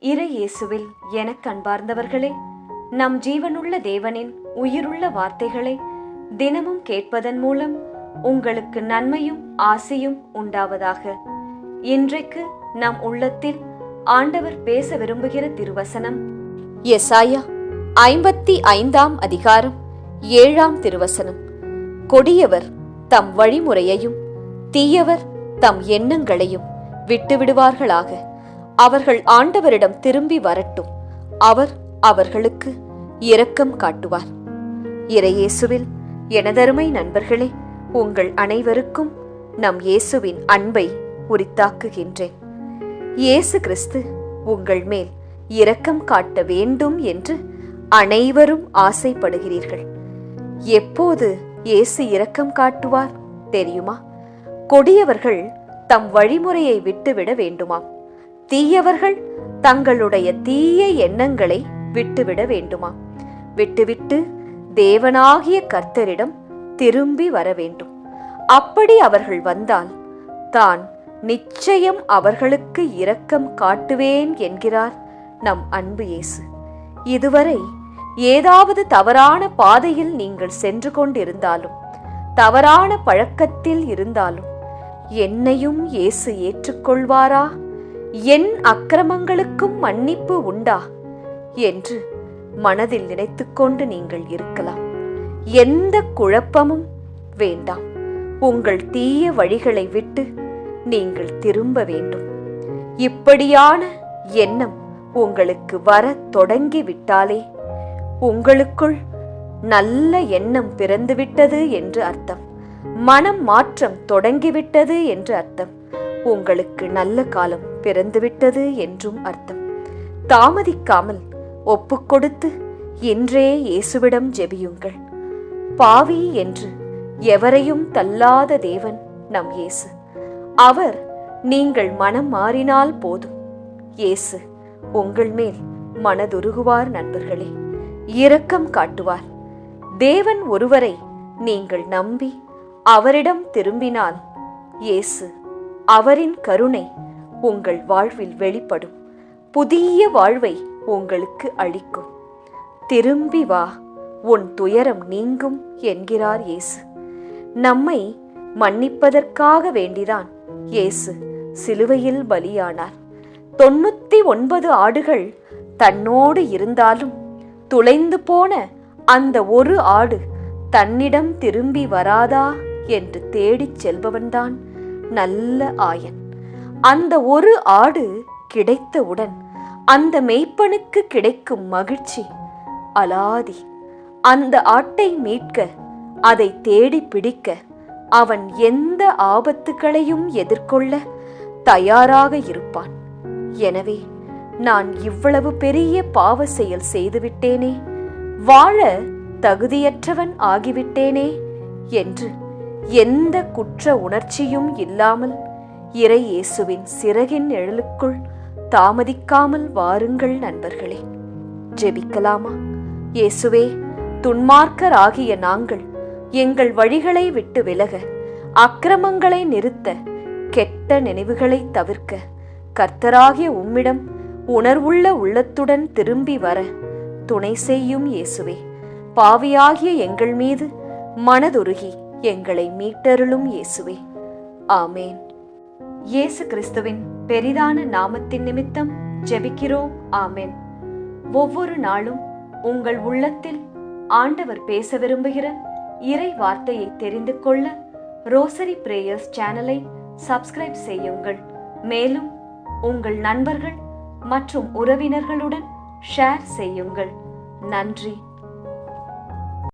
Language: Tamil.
இறை இயேசுவில் எனக் கண்பார்ந்தவர்களே நம் ஜீவனுள்ள தேவனின் உயிருள்ள வார்த்தைகளை தினமும் கேட்பதன் மூலம் உங்களுக்கு நன்மையும் ஆசையும் உண்டாவதாக. இன்றைக்கு நம் உள்ளத்தில் ஆண்டவர் பேச விரும்புகிற திருவசனம் எசாயா ஐம்பத்தி ஐந்தாம் அதிகாரம் ஏழாம் திருவசனம். கொடியவர் தம் வழிமுறையையும் தீயவர் தம் எண்ணங்களையும் விட்டுவிடுவார்களாக. அவர்கள் ஆண்டவரிடம் திரும்பி வரட்டும். அவர் அவர்களுக்கு இரக்கம் காட்டுவார். இறையேசுவில் எனதருமை நண்பர்களே உங்கள் அனைவருக்கும் நம் இயேசுவின் அன்பை உரித்தாக்குகின்றேன். இயேசு கிறிஸ்து உங்கள் மேல் இரக்கம் காட்ட வேண்டும் என்று அனைவரும் ஆசைப்படுகிறீர்கள். எப்போது இயேசு இரக்கம் காட்டுவார் தெரியுமா? கொடியவர்கள் தம் வழிமுறையை விட்டுவிட வேண்டுமாம். தீயவர்கள் தங்களுடைய தீய எண்ணங்களை விட்டுவிட வேண்டுமா? விட்டுவிட்டு தேவனாகிய கர்த்தரிடம் திரும்பி வர வேண்டும். அப்படி அவர்கள் வந்தால் தான் நிச்சயம் அவர்களுக்கு இரக்கம் காட்டுவேன் என்கிறார் நம் அன்பு இயேசு. இதுவரை ஏதாவது தவறான பாதையில் நீங்கள் சென்று கொண்டிருந்தாலும் தவறான பழக்கத்தில் இருந்தாலும் என்னையும் இயேசு ஏற்றுக்கொள்வாரா? என் அக்கிரமங்களுக்கும் மன்னிப்பு உண்டா? என்று மனதில் நினைத்துக்கொண்டு நீங்கள் இருக்கலாம். எந்த குழப்பமும் வேண்டாம். உங்கள் தீய வழிகளை விட்டு நீங்கள் திரும்ப வேண்டும். இப்படியான எண்ணம் உங்களுக்கு வர தொடங்கிவிட்டாலே உங்களுக்குள் நல்ல எண்ணம் பிறந்துவிட்டது என்று அர்த்தம். மனம் மாற்றம் தொடங்கிவிட்டது என்று அர்த்தம். உங்களுக்கு நல்ல காலம் பிறந்துவிட்டது என்றும் அர்த்தம். தாமதிக்காமல் ஒப்புக்கொடுத்து இன்றே இயேசுவிடம் ஜெபியுங்கள். பாவி என்று எவரையும் தள்ளாத தேவன் நம் இயேசு. அவர் நீங்கள் மனம் மாறினால் போதும். இயேசு உங்கள் மேல் மனதுருகுவார் நண்பர்களே. இரக்கம் காட்டுவார். தேவன் ஒருவரை நீங்கள் நம்பி அவரிடம் திரும்பினால் இயேசு அவரின் கருணை உங்கள் வாழ்வில் வெளிப்படும். புதிய வாழ்வை உங்களுக்கு அளிக்கும். திரும்பி வா உன் துயரம் நீங்கும் என்கிறார் இயேசு. நம்மை மன்னிப்பதற்காக வேண்டிதான் இயேசு சிலுவையில் பலியானார். தொண்ணூத்தி ஒன்பது ஆடுகள் தன்னோடு இருந்தாலும் துளைந்து போன அந்த ஒரு ஆடு தன்னிடம் திரும்பி வராதா என்று தேடிச் செல்பவன்தான் நல்ல ஆயன். அந்த ஒரு ஆடு கிடைத்தவுடன் அந்த மெய்ப்பனுக்கு கிடைக்கும் மகிழ்ச்சி அலாதி. அந்த ஆட்டை மீட்க அதை தேடி பிடிக்க அவன் எந்த ஆபத்துகளையும் எதிர்கொள்ள தயாராக இருப்பான். எனவே நான் இவ்வளவு பெரிய பாவ செயல் செய்துவிட்டேனே வாழ தகுதியற்றவன் ஆகிவிட்டேனே என்று எந்த குற்ற உணர்ச்சியும் இல்லாமல் இறை இயேசுவின் சிறகின் நிழலுக்குள் தாமதிக்காமல் வாருங்கள் நண்பர்களே. ஜெபிக்கலாமா? இயேசுவே துன்மார்க்கர் ஆகிய நாங்கள் எங்கள் வழிகளை விட்டு விலக அக்கிரமங்களை நிறுத்த கெட்ட நினைவுகளை தவிர்க்க கர்த்தராகிய உம்மிடம் உணர்வுள்ள உள்ளத்துடன் திரும்பி வர துணை செய்யும் இயேசுவே. பாவியாகிய எங்கள் மீது மனதுருகி எங்களை மீட்டருளும் இயேசுவே. ஆமேன். இயேசு கிறிஸ்துவின் பெரிதான நாமத்தின் நிமித்தம் ஜெபிக்கிறோம். ஆமென். ஒவ்வொரு நாளும் உங்கள் உள்ளத்தில் ஆண்டவர் பேச விரும்புகிற இறை வார்த்தையை தெரிந்து கொள்ள ரோசரி பிரேயர்ஸ் சேனலை சப்ஸ்கிரைப் செய்யுங்கள். மேலும் உங்கள் நண்பர்கள் மற்றும் உறவினர்களுடன் ஷேர் செய்யுங்கள். நன்றி.